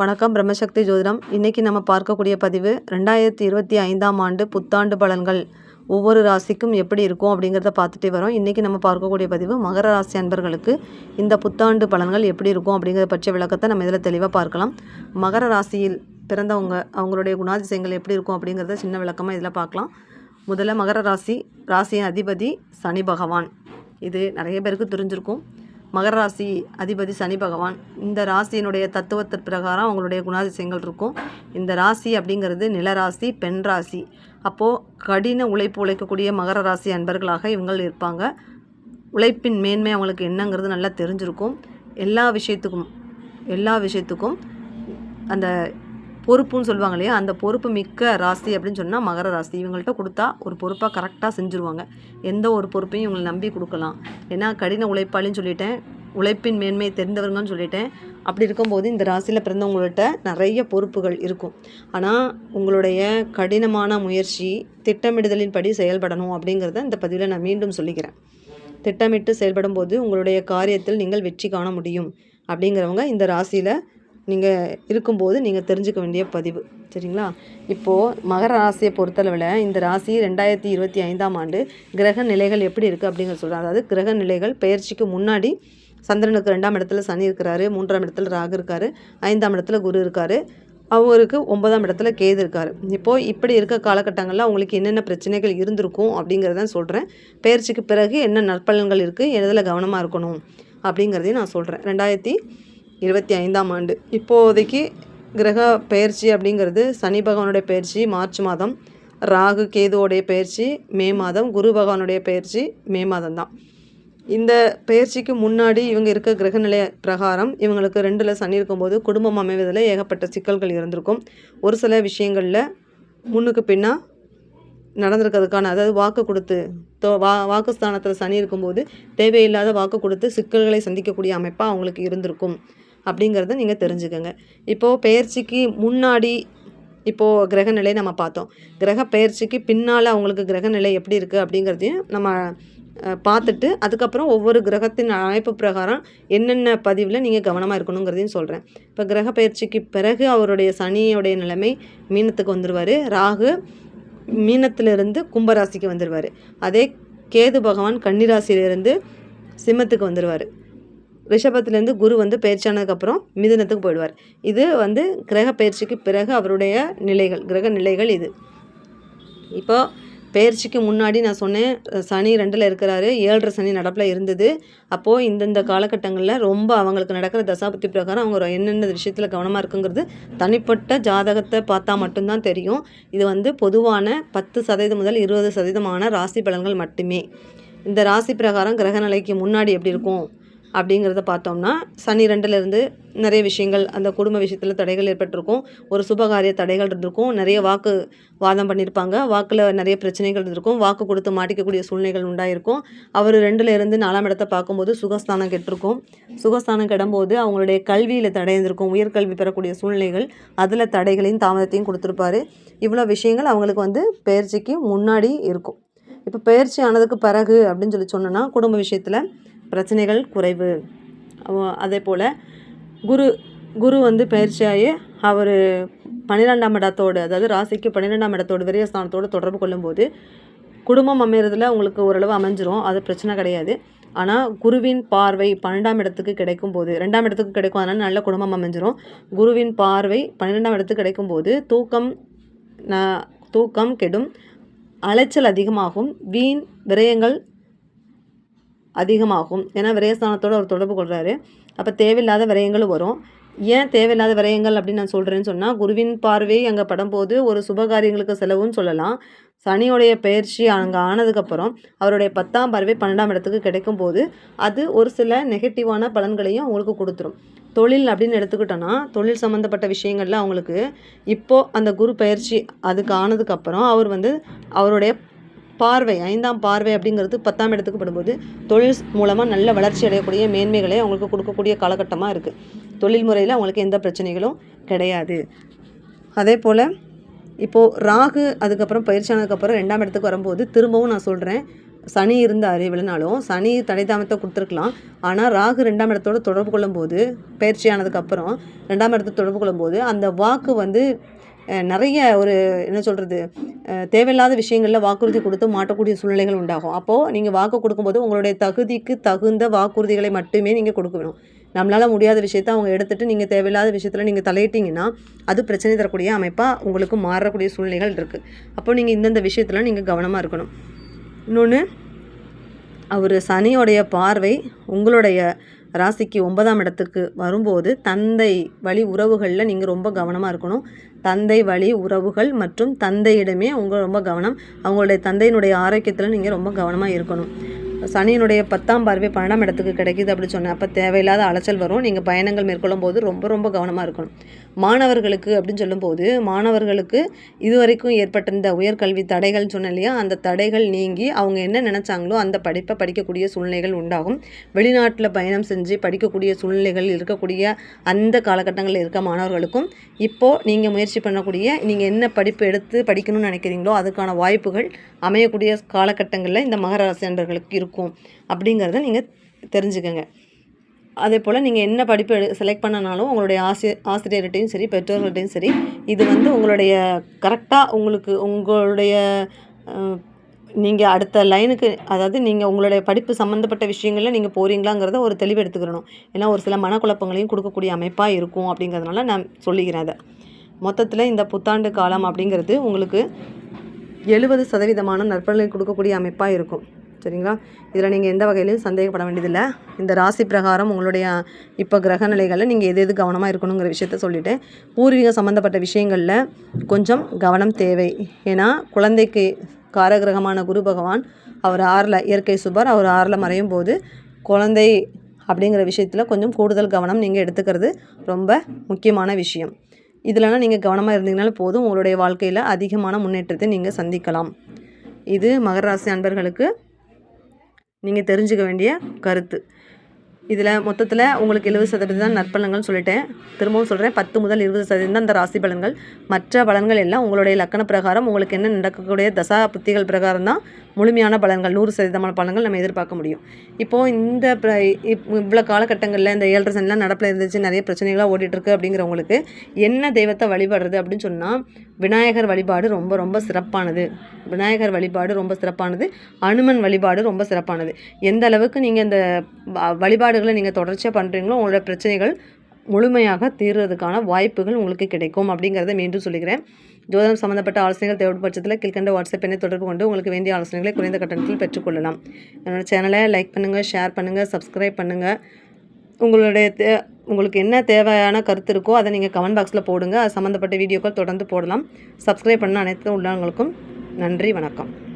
வணக்கம் பிரம்மசக்தி ஜோதிடம். இன்றைக்கி நம்ம பார்க்கக்கூடிய பதிவு ரெண்டாயிரத்தி இருபத்தி ஐந்தாம் ஆண்டு புத்தாண்டு பலன்கள். ஒவ்வொரு ராசிக்கும் எப்படி இருக்கும் அப்படிங்கிறத பார்த்துட்டே வரோம். இன்றைக்கி நம்ம பார்க்கக்கூடிய பதிவு மகர ராசி அன்பர்களுக்கு இந்த புத்தாண்டு பலன்கள் எப்படி இருக்கும் அப்படிங்கிறத பற்றிய விளக்கத்தை நம்ம இதில் தெளிவாக பார்க்கலாம். மகர ராசியில் பிறந்தவங்க அவங்களுடைய குணாதிசயங்கள் எப்படி இருக்கும் அப்படிங்கிறத சின்ன விளக்கமாக இதில் பார்க்கலாம். முதல்ல மகர ராசி ராசியின் அதிபதி சனி பகவான். இது நிறைய பேருக்கு தெரிஞ்சிருக்கும். மகர ராசி அதிபதி சனி பகவான் இந்த ராசியினுடைய தத்துவத்தின் பிரகாரம் அவங்களுடைய குணாதிசயங்கள் இருக்கும். இந்த ராசி அப்படிங்கிறது நிலராசி பெண் ராசி. அப்போது கடின உழைப்பு உழைக்கக்கூடிய மகர ராசி அன்பர்களாக இவங்கள் இருப்பாங்க. உழைப்பின் மேன்மை அவங்களுக்கு என்னங்கிறது நல்லா தெரிஞ்சிருக்கும். எல்லா விஷயத்துக்கும் எல்லா விஷயத்துக்கும் அந்த பொறுப்புன்னு சொல்லுவாங்க இல்லையா? அந்த பொறுப்பு மிக்க ராசி அப்படின்னு சொன்னால் மகர ராசி. இவங்கள்ட்ட கொடுத்தா ஒரு பொறுப்பாக கரெக்டாக செஞ்சுருவாங்க. எந்த ஒரு பொறுப்பையும் இவங்களை நம்பி கொடுக்கலாம். ஏன்னா கடின உழைப்பாளின்னு சொல்லிட்டேன். உழைப்பின் மேன்மை தெரிந்தவருங்கன்னு சொல்லிட்டேன். அப்படி இருக்கும்போது இந்த ராசியில் பிறந்தவங்கள்ட்ட நிறைய பொறுப்புகள் இருக்கும். ஆனால் உங்களுடைய கடினமான முயற்சி திட்டமிடுதலின் படி செயல்படணும் அப்படிங்கிறத இந்த பதிவில் நான் மீண்டும் சொல்லிக்கிறேன். திட்டமிட்டு செயல்படும் போது உங்களுடைய காரியத்தில் நீங்கள் வெற்றி காண முடியும் அப்படிங்கிறவங்க இந்த ராசியில் நீங்கள் இருக்கும்போது நீங்கள் தெரிஞ்சுக்க வேண்டிய பதிவு. சரிங்களா? இப்போது மகர ராசியை பொறுத்தளவில் இந்த ராசி ரெண்டாயிரத்தி இருபத்தி ஐந்தாம் ஆண்டு கிரக நிலைகள் எப்படி இருக்குது அப்படிங்கிறத சொல்கிறேன் அதாவது கிரக நிலைகள் பயிற்சிக்கு முன்னாடி சந்திரனுக்கு ரெண்டாம் இடத்துல சனி இருக்கிறாரு மூன்றாம் இடத்துல ராகு இருக்காரு ஐந்தாம் இடத்துல குரு இருக்காரு அவருக்கு ஒன்பதாம் இடத்துல கேது இருக்கார். இப்போது இப்படி இருக்க காலகட்டங்களில் அவங்களுக்கு என்னென்ன பிரச்சனைகள் இருந்திருக்கும் அப்படிங்கிறத சொல்கிறேன் பயிற்சிக்கு பிறகு என்ன நற்பலன்கள் இருக்குது எதில் கவனமாக இருக்கணும் அப்படிங்கிறதையும் நான் சொல்கிறேன் ரெண்டாயிரத்தி இருபத்தி ஐந்தாம் ஆண்டு. இப்போதைக்கு கிரக பயிற்சி அப்படிங்கிறது சனி பகவானுடைய பயிற்சி மார்ச் மாதம். ராகு கேதுவோடைய பயிற்சி மே மாதம். குரு பகவானுடைய பயிற்சி மே மாதம் தான் இந்த பயிற்சிக்கு முன்னாடி இவங்க இருக்க கிரகநிலை பிரகாரம் இவங்களுக்கு ரெண்டில் சனி இருக்கும்போது குடும்பம் அமைவதில் ஏகப்பட்ட சிக்கல்கள் இருந்திருக்கும். ஒரு சில விஷயங்களில் முன்னுக்கு பின்னா நடந்திருக்கிறதுக்கான அதாவது வாக்கு கொடுத்து தோ வா வாக்குஸ்தானத்தில் சனி இருக்கும்போது தேவையில்லாத வாக்கு கொடுத்து சிக்கல்களை சந்திக்கக்கூடிய அமைப்பாக அவங்களுக்கு இருந்திருக்கும். அப்படிங்கிறத நீங்கள் தெரிஞ்சுக்கோங்க. இப்போது பயிற்சிக்கு முன்னாடி இப்போது கிரகநிலை நம்ம பார்த்தோம். கிரக பயிற்சிக்கு பின்னால் அவங்களுக்கு கிரகநிலை எப்படி இருக்குது அப்படிங்கிறதையும் நம்ம பார்த்துட்டு அதுக்கப்புறம் ஒவ்வொரு கிரகத்தின் அமைப்பு பிரகாரம் என்னென்ன பதிவில் நீங்கள் கவனமாக இருக்கணுங்கிறதையும் சொல்கிறேன் இப்போ கிரக பயிற்சிக்கு பிறகு அவருடைய சனியோடைய நிலைமை மீனத்துக்கு வந்துடுவார் ராகு மீனத்திலிருந்து கும்பராசிக்கு வந்துடுவார் அதே கேது பகவான் கன்னிராசியிலிருந்து சிம்மத்துக்கு வந்துடுவார் ரிஷபத்துலேருந்து குரு வந்து பயிற்சியானதுக்கப்புறம் மிதுனத்துக்கு போயிடுவார். இது வந்து கிரக பயிற்சிக்கு பிறகு அவருடைய நிலைகள் கிரக நிலைகள் இது. இப்போ பயிற்சிக்கு முன்னாடி நான் சொன்னேன் சனி ரெண்டில் இருக்கிறாரு ஏழரை சனி நடப்பில் இருந்தது. அப்போது இந்தந்த காலகட்டங்களில் ரொம்ப அவங்களுக்கு நடக்கிற தசாபத்தி பிரகாரம் அவங்க என்னென்ன விஷயத்தில் கவனமாக இருக்குங்கிறது தனிப்பட்ட ஜாதகத்தை பார்த்தா மட்டும்தான் தெரியும். இது வந்து பொதுவான பத்து சதவீதம் முதல் இருபது சதவீதமான ராசி பலன்கள் மட்டுமே. இந்த ராசி பிரகாரம் கிரகநிலைக்கு முன்னாடி எப்படி இருக்கும்? அப்படிங்கிறத பார்த்தோம்னா சனி ரெண்டுலேருந்து நிறைய விஷயங்கள் அந்த குடும்ப விஷயத்தில் தடைகள் ஏற்பட்டிருக்கும். ஒரு சுபகாரிய தடைகள் இருந்திருக்கும். நிறைய வாக்கு வாதம் பண்ணியிருப்பாங்க வாக்கில் நிறைய பிரச்சனைகள் இருந்திருக்கும். வாக்கு கொடுத்து மாட்டிக்கக்கூடிய சூழ்நிலைகள் உண்டாயிருக்கும். அவர் ரெண்டில் இருந்து நாலாம் இடத்த பார்க்கும்போது சுகஸ்தானம் கெட்டிருக்கும். சுகஸ்தானம் கெடும்போது அவங்களுடைய கல்வியில் தடை இருந்திருக்கும். உயர்கல்வி பெறக்கூடிய சூழ்நிலைகள் அதில் தடைகளையும் தாமதத்தையும் கொடுத்துருப்பாரு. இவ்வளோ விஷயங்கள் அவங்களுக்கு வந்து பயிற்சிக்கு முன்னாடி இருக்கும். இப்போ பயிற்சி ஆனதுக்கு பிறகு அப்படின்னு சொல்லி சொன்னோன்னா குடும்ப விஷயத்தில் பிரச்சனைகள் குறைவு. அதே போல் குரு குரு வந்து பயிற்சியாகி அவர் பன்னிரெண்டாம் இடத்தோடு அதாவது ராசிக்கு பன்னிரெண்டாம் இடத்தோடு விரயஸ்தானத்தோடு தொடர்பு கொள்ளும்போது குடும்பம் அமைகிறதுல உங்களுக்கு ஓரளவு அமைஞ்சிரும். அது பிரச்சனை கிடையாது. ஆனால் குருவின் பார்வை பன்னெண்டாம் இடத்துக்கு கிடைக்கும் போது ரெண்டாம் இடத்துக்கு கிடைக்கும். அதனால் நல்ல குடும்பம் அமைஞ்சிரும். குருவின் பார்வை பன்னிரெண்டாம் இடத்துக்கு கிடைக்கும் போது தூக்கம் தூக்கம் கெடும் அலைச்சல் அதிகமாகும். வீண் விரயங்கள் அதிகமாகும். ஏன்னா விரயஸ்தானத்தோடு அவர் தொடர்பு கொள்கிறாரு அப்போ தேவையில்லாத விரயங்களும் வரும். ஏன் தேவையில்லாத விரயங்கள் அப்படின்னு நான் சொல்கிறேன்னு சொன்னால் குருவின் பார்வை அங்கே படும்போது ஒரு சுபகாரியங்களுக்கு செலவுன்னு சொல்லலாம். சனியோடைய பயிற்சி அங்கே ஆனதுக்கப்புறம் அவருடைய பத்தாம் பார்வை பன்னெண்டாம் இடத்துக்கு கிடைக்கும் போது அது ஒரு சில நெகட்டிவான பலன்களையும் அவங்களுக்கு கொடுத்துரும். தொழில் அப்படின்னு எடுத்துக்கிட்டோன்னா தொழில் சம்மந்தப்பட்ட விஷயங்களில் அவங்களுக்கு இப்போது அந்த குரு பயிற்சி அதுக்கு ஆனதுக்கப்புறம் அவர் வந்து அவருடைய பார்வை ஐந்தாம் பார்வை அப்படிங்கிறது பத்தாம் இடத்துக்கு படும்போது தொழில் மூலமாக நல்ல வளர்ச்சி அடையக்கூடிய மேன்மைகளை அவங்களுக்கு கொடுக்கக்கூடிய காலகட்டமாக இருக்குது தொழில் முறையில் அவங்களுக்கு எந்த பிரச்சனைகளும் கிடையாது. அதே போல் இப்போது ராகு அதுக்கப்புறம் பயிற்சி ஆனதுக்கப்புறம் ரெண்டாம் இடத்துக்கு வரும்போது திரும்பவும் நான் சொல்கிறேன் சனி இருந்தார் விழுனாலும் சனி தனித்தாமத்தை கொடுத்துருக்கலாம். ஆனால் ராகு ரெண்டாம் இடத்தோட தொடர்பு கொள்ளும்போது பயிற்சி ஆனதுக்கப்புறம் ரெண்டாம் இடத்தை தொடர்பு கொள்ளும்போது அந்த வாக்கு வந்து நிறைய ஒரு என்ன சொல்கிறது தேவையில்லாத விஷயங்களில் வாக்குறுதி கொடுத்து மாட்டக்கூடிய சூழ்நிலைகள் உண்டாகும். அப்போது நீங்கள் வாக்கு கொடுக்கும்போது உங்களுடைய தகுதிக்கு தகுந்த வாக்குறுதிகளை மட்டுமே நீங்கள் கொடுக்கணும் நம்மளால் முடியாத விஷயத்த அவங்க எடுத்துகிட்டு நீங்கள் தேவையில்லாத விஷயத்தில் நீங்கள் தலையிட்டிங்கன்னா அது பிரச்சனை தரக்கூடிய அமைப்பாக உங்களுக்கு மாறக்கூடிய சூழ்நிலைகள் இருக்குது அப்போ நீங்கள் இந்தந்த விஷயத்தில் நீங்கள் கவனமாக இருக்கணும். இன்னொன்று அவர் சனியோடைய பார்வை உங்களுடைய ராசிக்கு ஒன்பதாம் இடத்துக்கு வரும்போது தந்தை வழி உறவுகளில் நீங்கள் ரொம்ப கவனமாக இருக்கணும். தந்தை வழி உறவுகள் மற்றும் தந்தையிடமே உங்கள் ரொம்ப கவனம். அவங்களுடைய தந்தையினுடைய ஆரோக்கியத்தில் நீங்கள் ரொம்ப கவனமாக இருக்கணும். சனியினுடைய பத்தாம் பார்வை பன்னெண்டாம் இடத்துக்கு கிடைக்குது அப்படி சொன்னேன். அப்போ தேவையில்லாத அலைச்சல் வரும். நீங்கள் பயணங்கள் மேற்கொள்ளும் போது ரொம்ப ரொம்ப கவனமாக இருக்கணும். மாணவர்களுக்கு அப்படின்னு சொல்லும்போது மாணவர்களுக்கு இதுவரைக்கும் ஏற்பட்டிருந்த உயர்கல்வி தடைகள்னு சொன்னேன் இல்லையா? அந்த தடைகள் நீங்கி அவங்க என்ன நினச்சாங்களோ அந்த படிப்பை படிக்கக்கூடிய சூழ்நிலைகள் உண்டாகும். வெளிநாட்டில் பயணம் செஞ்சு படிக்கக்கூடிய சூழ்நிலைகள் இருக்கக்கூடிய அந்த காலகட்டங்களில் இருக்க மாணவர்களுக்கும் இப்போது நீங்கள் முயற்சி பண்ணக்கூடிய நீங்கள் என்ன படிப்பு எடுத்து படிக்கணும்னு நினைக்கிறீங்களோ அதுக்கான வாய்ப்புகள் அமையக்கூடிய காலகட்டங்களில் இந்த மகர ராசி அன்பர்களுக்கு இருக்கும். அப்படிங்கிறத நீங்கள் தெரிஞ்சுக்கங்க. அதே போல் நீங்கள் என்ன படிப்பு எடு செலக்ட் பண்ணனாலும் உங்களுடைய ஆசிரியர் ஆசிரியர்கிட்டையும் சரி பெற்றோர்கள்ட்டையும் சரி இது வந்து உங்களுடைய கரெக்டாக உங்களுக்கு உங்களுடைய நீங்கள் அடுத்த லைனுக்கு அதாவது நீங்கள் உங்களுடைய படிப்பு சம்மந்தப்பட்ட விஷயங்களில் நீங்கள் போகிறீங்களாங்கிறத ஒரு தெளிவு எடுத்துக்கிறணும் ஏன்னா ஒரு சில மனக்குழப்பங்களையும் கொடுக்கக்கூடிய அமைப்பாக இருக்கும் அப்படிங்கிறதுனால நான் சொல்லிக்கிறேன் அதை. மொத்தத்தில் இந்த புத்தாண்டு காலம் அப்படிங்கிறது உங்களுக்கு எழுபது சதவீதமான நற்பலனை கொடுக்கக்கூடிய அமைப்பாக இருக்கும். சரிங்களா? இதில் நீங்கள் எந்த வகையிலையும் சந்தேகப்பட வேண்டியதில்லை. இந்த ராசி பிரகாரம் உங்களுடைய இப்போ கிரக நிலைகளில் நீங்கள் எது எது கவனமாக இருக்கணுங்கிற விஷயத்த சொல்லிவிட்டு பூர்வீக சம்மந்தப்பட்ட விஷயங்களில் கொஞ்சம் கவனம் தேவை. ஏன்னா குழந்தைக்கு காரகிரகமான குரு பகவான் அவர் ஆறில் இயற்கை சுபர் அவர் ஆறில் மறையும் போது குழந்தை அப்படிங்கிற விஷயத்தில் கொஞ்சம் கூடுதல் கவனம் நீங்கள் எடுத்துக்கிறது ரொம்ப முக்கியமான விஷயம். இதில்னா நீங்கள் கவனமாக இருந்தீங்கனாலும் போதும் உங்களுடைய வாழ்க்கையில் அதிகமான முன்னேற்றத்தை நீங்கள் சந்திக்கலாம். இது மகர ராசி அன்பர்களுக்கு நீங்கள் தெரிஞ்சுக்க வேண்டிய கருத்து. இதில் மொத்தத்தில் உங்களுக்கு எழுபது சதவீதம் தான் நற்பலன்கள்னு சொல்லிட்டேன். திரும்பவும் சொல்கிறேன் பத்து முதல் இருபது சதவீதம் தான் அந்த ராசி பலன்கள். மற்ற பலன்கள் எல்லாம் உங்களுடைய லக்கண பிரகாரம் உங்களுக்கு என்ன நடக்கக்கூடிய தசா புத்திகள் பிரகாரம் தான் முழுமையான பலன்கள் நூறு சதவீதமான பலன்கள் நம்ம எதிர்பார்க்க முடியும். இப்போது இந்த இவ்வளோ காலகட்டங்களில் இந்த ஏழரை சனிலாம் நடப்பில் இருந்துச்சு நிறைய பிரச்சனைகளாக ஓடிட்டுருக்கு அப்படிங்கிறவங்களுக்கு என்ன தெய்வத்தை வழிபடுறது அப்படின்னு சொன்னால் விநாயகர் வழிபாடு ரொம்ப ரொம்ப சிறப்பானது. விநாயகர் வழிபாடு ரொம்ப சிறப்பானது. அனுமன் வழிபாடு ரொம்ப சிறப்பானது. எந்த அளவுக்கு நீங்கள் இந்த வ- வழிபாடுகளை நீங்கள் தொடர்ச்சியாக பண்ணுறீங்களோ உங்களோட பிரச்சனைகள் முழுமையாக தீர்றதுக்கான வாய்ப்புகள் உங்களுக்கு கிடைக்கும் அப்படிங்கிறத மீண்டும் சொல்லிக்கிறேன். ஜோதிடம் சம்மந்தப்பட்ட ஆலோசனைகள் தேவைப்படும் பட்சத்தில் கீழ்கண்ட வாட்ஸ்அப் எண்ணை தொடர்பு கொண்டு உங்களுக்கு வேண்டிய ஆலோசனைகளை குறைந்த கட்டணத்தில் பெற்றுக்கொள்ளலாம். என்னோடய சேனலை லைக் பண்ணுங்கள் ஷேர் பண்ணுங்கள் சப்ஸ்கிரைப் பண்ணுங்கள் உங்களுடைய தே உங்களுக்கு என்ன தேவையான கருத்து இருக்கோ அதை நீங்கள் கமெண்ட் பாக்ஸில் போடுங்க. அது சம்மந்தப்பட்ட வீடியோக்கள் தொடர்ந்து போடலாம். சப்ஸ்கிரைப் பண்ண அனைத்து உள்ளவங்களுக்கும் நன்றி வணக்கம்.